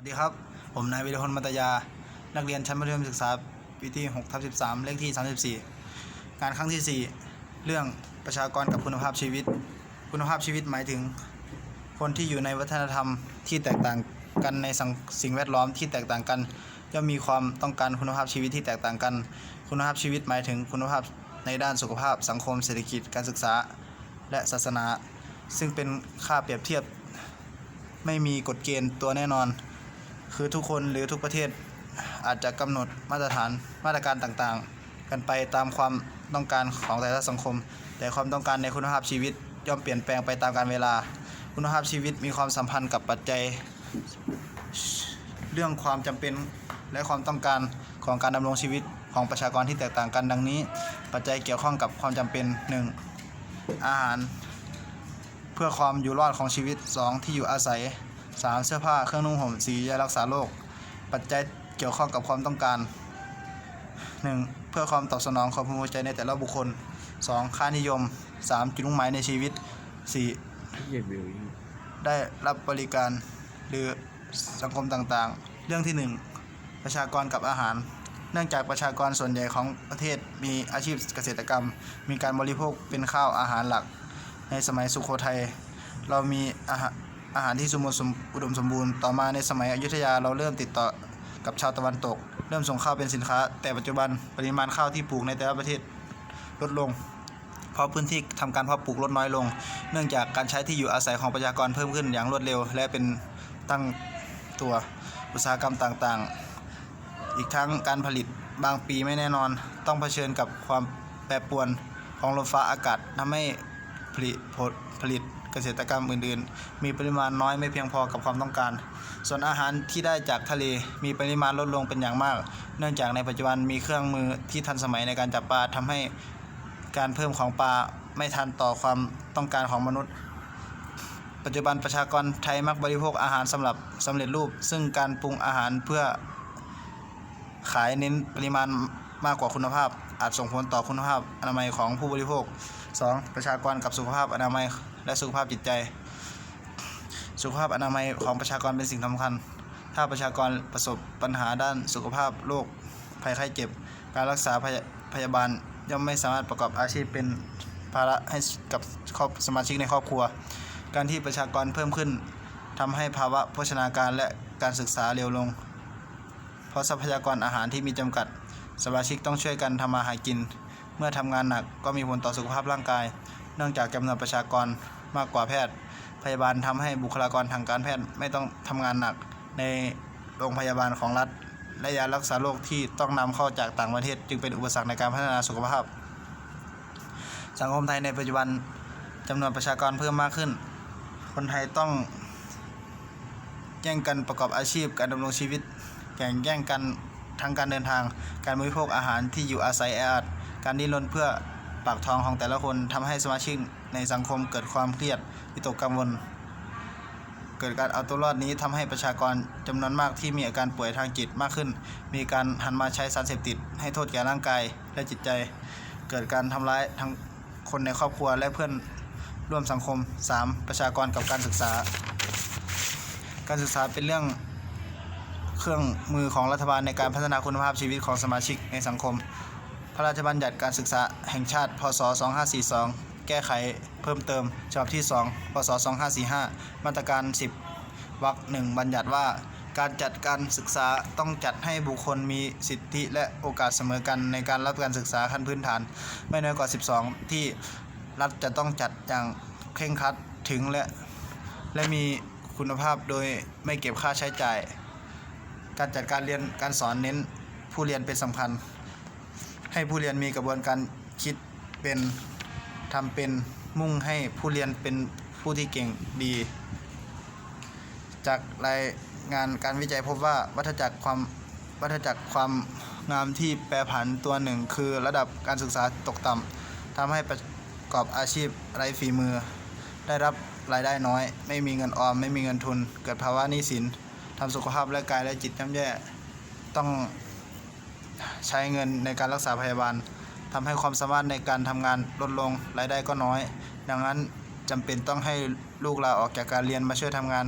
วัสดีครับ ผมนายวิรพลมัตยา นักเรียนชั้นมัธยมศึกษาปีที่6ทับ13 เลขที่ 34 งานครั้งที่ 4 เรื่องประชากรกับคุณภาพชีวิต คุณภาพชีวิตหมายถึง คนที่อยู่ในวัฒนธรรมที่แตกต่างกันในส,สิ่งแวดล้อมที่แตกต่างกันย่อมมีความต้องการคุณภาพชีวิตที่แตกต่างกัน คุณภาพชีวิตหมายถึงคุณภาพในด้านสุขภาพ สังคม เศรษฐกิจ การศึกษา และศาสนา ซึ่งเป็นค่าเปรียบเทียบ ไม่มีกฎเกณฑ์ตัวแน่นอน คือทุกคนหรือทุกประเทศอาจจะกำหนดมาตรฐานมาตรการต่างๆ กันไปตามความต้องการของแต่ละสังคม แต่ความต้องการในคุณภาพชีวิตย่อมเปลี่ยนแปลงไปตามกาลเวลา คุณภาพชีวิตมีความสัมพันธ์กับปัจจัย เรื่องความจำเป็นและความต้องการของการดำรงชีวิตของประชากรที่แตกต่างกันดังนี้ ปัจจัยเกี่ยวข้องกับความจำเป็น 1. อาหาร เพื่อความอยู่รอดของชีวิต 2. ที่อยู่อาศัย 3. เสื้อผ้าเครื่องนุ่งห่ม 4. ยารักษาโรคปัจจัยเกี่ยวข้องกับความต้องการ 1. เพื่อความตอบสนองความพึงพอใจในแต่ละบุคคล 2. ค่านิยม 3. จุดมุ่งหมายในชีวิต 4. ได้รับบริการหรือสังคมต่างๆ เรื่องที่ 1 ประชากรกับอาหาร เนื่องจากประชากรส่วนใหญ่ของประเทศมีอาชีพเกษตรกรรม มีการบริโภคเป็นข้าวอาหารหลัก ในสมัยสุโขทัยเรามีอาหาร อาหารที่สมบูรณ์สมอุดมสมบูรณ์ต่อมาในสมัยอยุธยาเราเริ่มติดต่อกับชาวตะวันตก เริ่มส่งข้าวเป็นสินค้า แต่ปัจจุบันปริมาณข้าวที่ปลูกในแต่ละประเทศลดลง เพราะพื้นที่ทำการเพาะปลูกลดน้อยลง เนื่องจากการใช้ที่อยู่อาศัยของประชากรเพิ่มขึ้นอย่างรวดเร็ว และเป็นตั้งตัวอุตสาหกรรมต่างๆ อีกทั้งการผลิตบางปีไม่แน่นอน ต้องเผชิญกับความแปรปรวนของลมฟ้าอากาศทำให้ผลิตผลผลิต เกษตรกรรมอื่นๆ มีปริมาณน้อยไม่เพียงพอกับความต้องการ ส่วนอาหารที่ได้จากทะเลมีปริมาณลดลงเป็นอย่างมาก เนื่องจากในปัจจุบันมีเครื่องมือที่ทันสมัยในการจับปลาทำให้การเพิ่มของปลาไม่ทันต่อความต้องการของมนุษย์ ปัจจุบันประชากรไทยมักบริโภคอาหารสำหรับสำเร็จรูป ซึ่งการปรุงอาหารเพื่อขายเน้นปริมาณ มากกว่าคุณภาพ อาจส่งผลต่อคุณภาพอนามัยของผู้บริโภค 2. ประชากรกับสุขภาพอนามัยและสุขภาพจิตใจ สุขภาพอนามัยของประชากรเป็นสิ่งสำคัญ ถ้าประชากรประสบปัญหาด้านสุขภาพโรคภัยไข้เจ็บ การรักษาพยาพยาบาลย่อมไม่สามารถประกอบอาชีพเป็นภาระให้กับครอบสมาชิกในครอบครัว การที่ประชากรเพิ่มขึ้นทำให้ภาวะโภชนาการและการศึกษาเร็วลง เพราะทรัพยากรอาหารที่มีจำกัด สมาชิกต้องช่วยกันทำมาหากิน เมื่อทำงานหนักก็มีผลต่อสุขภาพร่างกาย เนื่องจากจำนวนประชากรมากกว่าแพทย์ พยาบาลทำให้บุคลากรทางการแพทย์ไม่ต้องทำงานหนักในโรงพยาบาลของรัฐ และยารักษาโรคที่ต้องนำเข้าจากต่างประเทศ จึงเป็นอุปสรรคในการพัฒนาสุขภาพ สังคมไทยในปัจจุบันจำนวนประชากรเพิ่มมากขึ้น คนไทยต้องแย่งกันประกอบอาชีพการดำรงชีวิตแข่งแย่งกัน ทั้งการเดินทาง การบริโภคอาหารที่อยู่อาศัยแออัดการดิ้นรนเพื่อปากท้องของแต่ละคนทำให้สมาชิกในสังคมเกิดความเครียดวิตกกังวล เกิดการเอาตัวรอดนี้ทำให้ประชากรจำนวนมากที่มีอาการป่วยทางจิตมากขึ้น มีการหันมาใช้สารเสพติด ให้โทษแก่ร่างกายและจิตใจ เกิดการทำร้ายทั้งคนในครอบครัวและเพื่อนร่วมสังคม 3. ประชากรกับการศึกษา การศึกษาเป็นเรื่อง รื่อง มือของรัฐบาลในการพัฒนาคุณภาพชีวิตของสมาชิกในสังคม พระราชบัญญัติการศึกษาแห่งชาติ พศ 2542 แก้ไขเพิ่มเติม ฉบับที่ 2 พศ 2545 มาตรการ 10 วรรคหนึ่งบัญญัติว่า การจัดการศึกษาต้องจัดให้บุคคลมีสิทธิและโอกาสเสมอกันในการรับการศึกษาขั้นพื้นฐาน ไม่น้อยกว่า 12 ที่รัฐจะต้องจัดอย่างเคร่งครัดถึงและและมีคุณภาพโดยไม่เก็บค่าใช้จ่าย การจัดการเรียนการสอนเน้นผู้เรียนเป็นสำคัญ ให้ผู้เรียนมีกระบวนการคิดเป็นทำเป็นมุ่งให้ผู้เรียนเป็นผู้ที่เก่งดี จากรายงานการวิจัยพบว่าวัฏจักรความวัฏจักรความงามที่แปรผันตัวหนึ่ง คือระดับการศึกษาตกต่ำทำให้ประกอบอาชีพไร้ฝีมือ ได้รับรายได้น้อย ไม่มีเงินออม ไม่มีเงินทุน เกิดภาวะหนี้สิน ทำสุขภาพและกายและจิตย่ำแย่ต้องใช้เงินในการรักษาพยาบาลทำให้ความสามารถในการทำงานลดลงรายได้ก็น้อย ดังนั้นจำเป็นต้องให้ลูกลาออกจากการเรียนมาช่วยทำงาน